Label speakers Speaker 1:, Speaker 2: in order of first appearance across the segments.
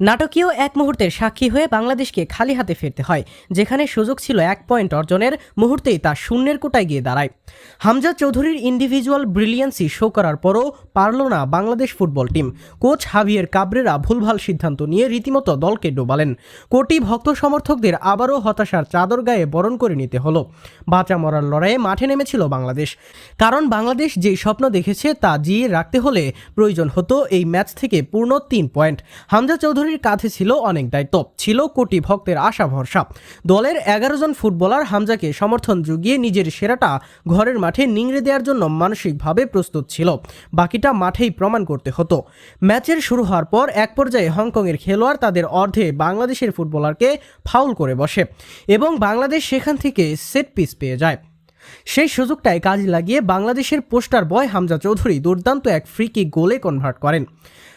Speaker 1: নাটকীয় এক মুহূর্তের সাক্ষী হয়ে বাংলাদেশকে খালি হাতে ফিরতে হয়, যেখানে সুযোগ ছিল এক পয়েন্ট অর্জনের। মুহূর্তেই তা শূন্যের কোটায় গিয়ে দাঁড়ায়। হামজা চৌধুরীর ইন্ডিভিজুয়াল ব্রিলিয়েন্সি শো করার পরও পারল না Bangladesh football team coach Javier Cabrera ভুলভাল সিদ্ধান্ত নিয়ে রীতিমতো দলকে ডোবালেন। কোটি ভক্ত সমর্থকদের আবারও হতাশার চাদর গায়ে বরণ করে নিতে হলো। বাঁচা মরার লড়াইয়ে মাঠে নেমেছিল বাংলাদেশ। কারণ বাংলাদেশ যেই স্বপ্ন দেখেছে তা জিয়ে রাখতে হলে প্রয়োজন হতো এই ম্যাচ থেকে পূর্ণ তিন পয়েন্ট। হামজা চৌধুরীর কাঁধে ছিল অনেক দায়িত্ব। ছিল কোটি ভক্তের আশা ভরসা। দলের এগারো জন ফুটবলার হামজাকে সমর্থন জুগিয়ে নিজের সেরাটা ঘরের মাঠে নিংড়ে দেওয়ার জন্য মানসিকভাবে প্রস্তুত ছিল। বাকিটা মাঠেই প্রমাণ করতে হতো। ম্যাচের শুরু হওয়ার পর এক পর্যায়ে হংকংয়ের খেলোয়াড় তাদের অর্ধে বাংলাদেশের ফুটবলারকে ফাউল করে বসে এবং বাংলাদেশ সেখান থেকে সেট পিস পেয়ে যায়। সেই সুযোগটায় কাজে লাগিয়ে বাংলাদেশের পোস্টার বয় হামজা চৌধুরী দুর্দান্ত এক ফ্রি কিক গোলে কনভার্ট করেন।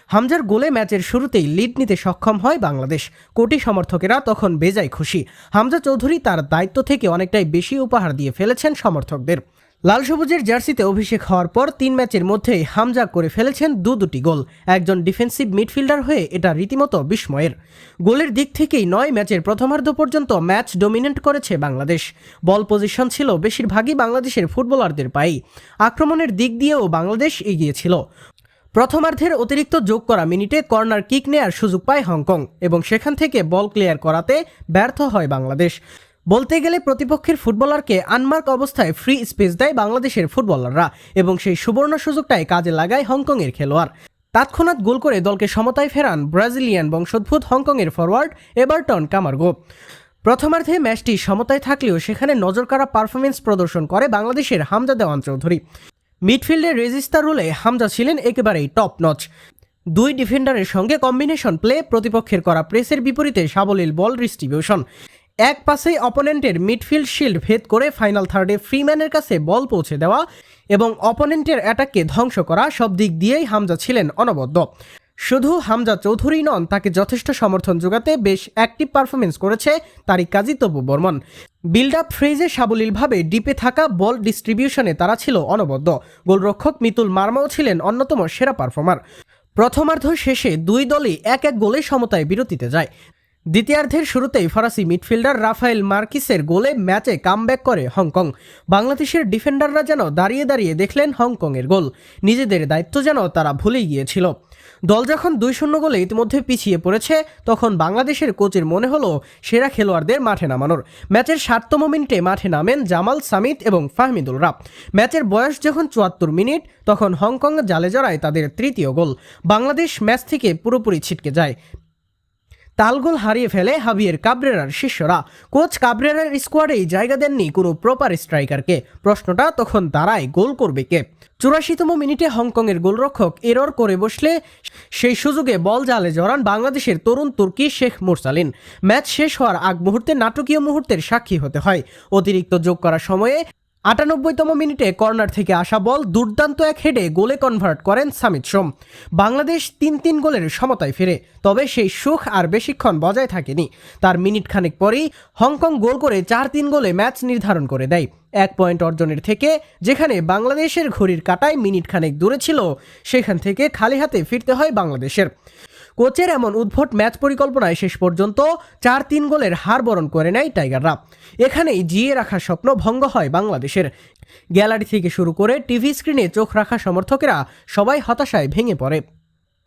Speaker 1: হামজার গোলে ম্যাচের শুরুতেই লিড নিতে সক্ষম হয় বাংলাদেশ। কোটি সমর্থকেরা তখন বেজায় খুশি। হামজা চৌধুরী তার দায়িত্ব থেকে অনেকটাই বেশি উপহার দিয়ে ফেলেছেন সমর্থকদের। লাল সবুজের জার্সিতে অভিষেক হওয়ার পর তিন ম্যাচের মধ্যেই হামজা করে ফেলেছেন দু দুটি গোল। একজন ডিফেন্সিভ মিডফিল্ডার হয়ে এটা রীতিমতো বিস্ময়ের। গোলের দিক থেকেই নয় ম্যাচের প্রথমার্ধ পর্যন্ত ম্যাচ ডমিনেট করেছে বাংলাদেশ। বল পজিশন ছিল বেশিরভাগই বাংলাদেশের ফুটবলারদের পাই আক্রমণের দিক দিয়েও বাংলাদেশ এগিয়ে ছিল। প্রথমার্ধের অতিরিক্ত যোগ করা মিনিটে কর্নার কিক নেয়ার সুযোগ পায় হংকং এবং সেখান থেকে বল ক্লিয়ার করাতে ব্যর্থ হয় বাংলাদেশ। বলতে গেলে প্রতিপক্ষের ফুটবলারকে আনমার্ক অবস্থায় ফ্রি স্পেস দেয় বাংলাদেশের ফুটবলাররা এবং সেই সুবর্ণ সুযোগটাই কাজে লাগায় হংকংয়ের খেলোয়াড়। তৎক্ষণাৎ গোল করে দলকে সমতায় ফেরান ব্রাজিলিয়ান বংশোদ্ভূত হংকংয়ের ফরওয়ার্ড এবারটন কামার্গো। প্রথমার্ধে ম্যাচটি সমতায় থাকলেও সেখানে নজরকাড়া পারফরমেন্স প্রদর্শন করে বাংলাদেশের হামজা চৌধুরী। মিডফিল্ডে রেজিস্টার রোলে হামজা ছিলেন একেবারেই টপ নচ দুই ডিফেন্ডারের সঙ্গে কম্বিনেশন প্লে প্রতিপক্ষের করা প্রেসের বিপরীতে সাবলীল বল ডিস্ট্রিবিউশন এক পাশেই অপোনেন্টের মিডফিল্ড শিল্ড ভেদ করে ফাইনাল থার্ডে ফ্রিম্যানের কাছে বল পৌঁছে দেওয়া এবং অপোনেন্টের অ্যাটাককে ধ্বংস করা সব দিক দিয়েই হামজা ছিলেন অনবদ্য। শুধু হামজা চৌধুরী নন, তাকে যথেষ্ট সমর্থন যোগাতে বেশ অ্যাক্টিভ পারফরমেন্স করেছে তারই কাজী তবু বর্মন। বিল্ড আপ ফ্রেজে সাবলীলভাবে ডিপে থাকা বল ডিস্ট্রিবিউশনে তারা ছিল অনবদ্য। গোলরক্ষক মিতুল মার্মাও ছিলেন অন্যতম সেরা পারফর্মার প্রথমার্ধ শেষে দুই দলই এক এক গোলে সমতায় বিরতিতে যায়। দ্বিতীয়ার্ধের শুরুতেই ফরাসি মিডফিল্ডার রাফায়েল মার্কিসের গোলে ম্যাচে কামব্যাক করে হংকং। বাংলাদেশের ডিফেন্ডাররা যেন দাঁড়িয়ে দাঁড়িয়ে দেখলেন হংকংয়ের গোল। নিজেদের দায়িত্ব যেন তারা ভুলেই গিয়েছিল। দল যখন দুই শূন্য গোলে ইতিমধ্যে পিছিয়ে পড়েছে, তখন বাংলাদেশের কোচের মনে হলো সেরা খেলোয়াড়দের মাঠে নামানোর। ম্যাচের ষাটতম মিনিটে মাঠে নামেন জামাল সামিত এবং ফাহমিদুল রাব। ম্যাচের বয়স যখন চুয়াত্তর মিনিট, তখন হংকং জালে জড়ায় তাদের তৃতীয় গোল। বাংলাদেশ ম্যাচ থেকে পুরোপুরি ছিটকে যায়। তালগোল হারিয়ে ফেলে হাবিয়ের কাবরেরার শিষ্যরা। কোচ কাবরেরার স্কোয়াডেই জায়গা দেননি কোনো প্রপার স্ট্রাইকারকে প্রশ্নটা তখন দাঁড়ায় গোল করবে কে? চুরাশিতম মিনিটে হংকংয়ের গোলরক্ষক এরর করে বসলে সেই সুযোগে বল জালে জড়ান বাংলাদেশের তরুণ তুর্কি শেখ মুরসালিন। ম্যাচ শেষ হওয়ার আগ মুহূর্তে নাটকীয় মুহূর্তের সাক্ষী হতে হয়। অতিরিক্ত যোগ করার সময়ে আটানব্বইতম মিনিটে কর্নার থেকে আসা বল দুর্দান্ত এক হেডে গোলে কনভার্ট করেন সামিত সোম। বাংলাদেশ তিন তিন গোলের সমতায় ফিরে, তবে সেই সুখ আর বেশিক্ষণ বজায় থাকেনি। তার মিনিট খানেক পরেই হংকং গোল করে চার তিন গোলে ম্যাচ নির্ধারণ করে দেয়। এক পয়েন্ট অর্জনের থেকে যেখানে বাংলাদেশের ঘড়ির কাটায় মিনিট খানেক দূরে ছিল, সেখান থেকে খালি হাতে ফিরতে হয় বাংলাদেশের। কোচের এমন উদ্ভট ম্যাচ পরিকল্পনায় শেষ পর্যন্ত চার তিন গোলের হার বরণ করে নেয় টাইগাররা। এখানেই জিয়ে রাখার স্বপ্ন ভঙ্গ হয় বাংলাদেশের। গ্যালারি থেকে শুরু করে টিভি স্ক্রিনে চোখ রাখা সমর্থকেরা সবাই হতাশায় ভেঙে পড়ে।